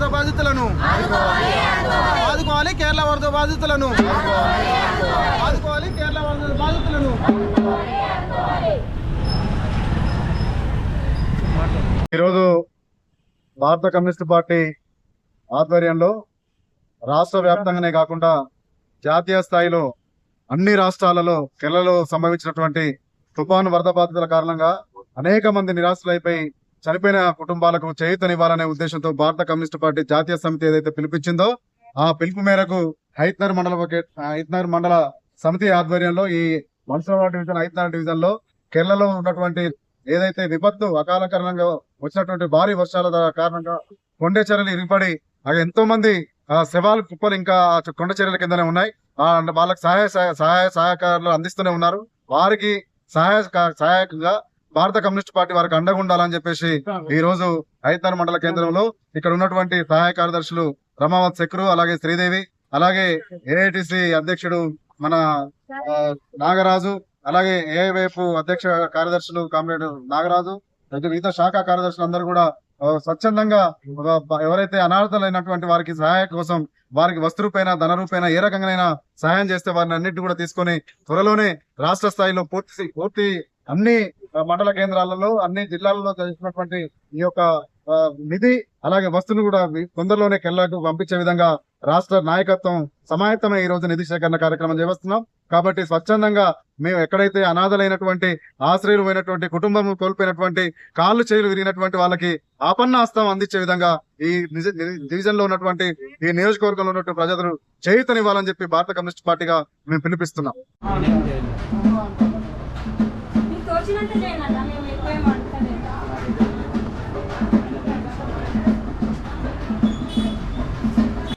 వరద బాధితులను. ఆదుకోవాలి కేరళ వరద బాధితులను. ఆదుకోవాలి కేరళ వరద బాధితులను. ఈరోజు భారత కమ్యూనిస్ట్ పార్టీ ఆధ్వర్యంలో రాష్ట్ర వ్యాప్తంగానే కాకుండా జాతీయ స్థాయిలో అన్ని రాష్ట్రాలలో కేరళలో సంభవించినటువంటి తుఫాను వరద బాధితుల కారణంగా అనేక మంది నిరాశలైపోయి చనిపోయిన కుటుంబాలకు చేయూతనివ్వాలనే ఉద్దేశంతో భారత కమ్యూనిస్ట్ పార్టీ జాతీయ సమితి ఏదైతే పిలిపించిందో ఆ పిలుపు మేరకు హైత్నర్ మండల హైత్నర్ మండల సమితి ఆధ్వర్యంలో ఈ మన్సూరాబాద్ డివిజన్ హైత్నర్ డివిజన్లో కేరళలో ఉన్నటువంటి ఏదైతే విపత్తు అకాల కారణంగా వచ్చినటువంటి భారీ వర్షాల కారణంగా కొండచర్యలు ఇరిపడి ఆ ఎంతో మంది శవాలు కుప్పలు ఇంకా ఆ కొండ చర్యల కిందనే ఉన్నాయి. ఆ వాళ్ళకి సహాయ సహాయ- సహాయ అందిస్తూనే ఉన్నారు. వారికి సహాయ సహాయకంగా భారత కమ్యూనిస్ట్ పార్టీ వారికి అండగా ఉండాలని చెప్పేసి ఈ రోజు హైతర్ మండల కేంద్రంలో ఇక్కడ ఉన్నటువంటి సహాయ కార్యదర్శులు రమావత్ శక్రు అలాగే శ్రీదేవి అలాగే ఏఐటిసి అధ్యక్షుడు మన నాగరాజు అలాగే ఏవైపు అధ్యక్ష కార్యదర్శులు కామ్రేడ్ నాగరాజు మిగతా శాఖ కార్యదర్శులు అందరూ కూడా స్వచ్ఛందంగా ఎవరైతే అనాథలైనటువంటి వారికి సహాయం కోసం వారికి వస్తు రూపైన ధన రూపైన ఏ రకంగానైనా సహాయం చేస్తే వారిని అన్నిటి కూడా తీసుకొని త్వరలోనే రాష్ట్ర స్థాయిలో పూర్తి పూర్తి అన్ని మండల కేంద్రాలలో అన్ని జిల్లాలలో చేసినటువంటి ఈ యొక్క నిధి అలాగే వస్తువులు కూడా తొందరలోనే కెల్లాకు పంపించే విధంగా రాష్ట్ర నాయకత్వం సమాయత్తమై ఈ రోజు నిధి సేకరణ కార్యక్రమం చేస్తున్నాం. కాబట్టి స్వచ్ఛందంగా మేము ఎక్కడైతే అనాథలైనటువంటి ఆశ్రయులమైనటువంటి కుటుంబం కోల్పోయినటువంటి కాళ్ళు చేతులు విరిగినటువంటి వాళ్ళకి ఆపన్న హస్తం అందించే విధంగా ఈ నిజ- డివిజన్లో ఉన్నటువంటి ఈ నియోజకవర్గంలో ఉన్నటువంటి ప్రజలు చేయుతనివ్వాలని చెప్పి భారత కమ్యూనిస్ట్ పార్టీగా మేము పిలిపిస్తున్నాం. 間違ってたような画面もっぱも。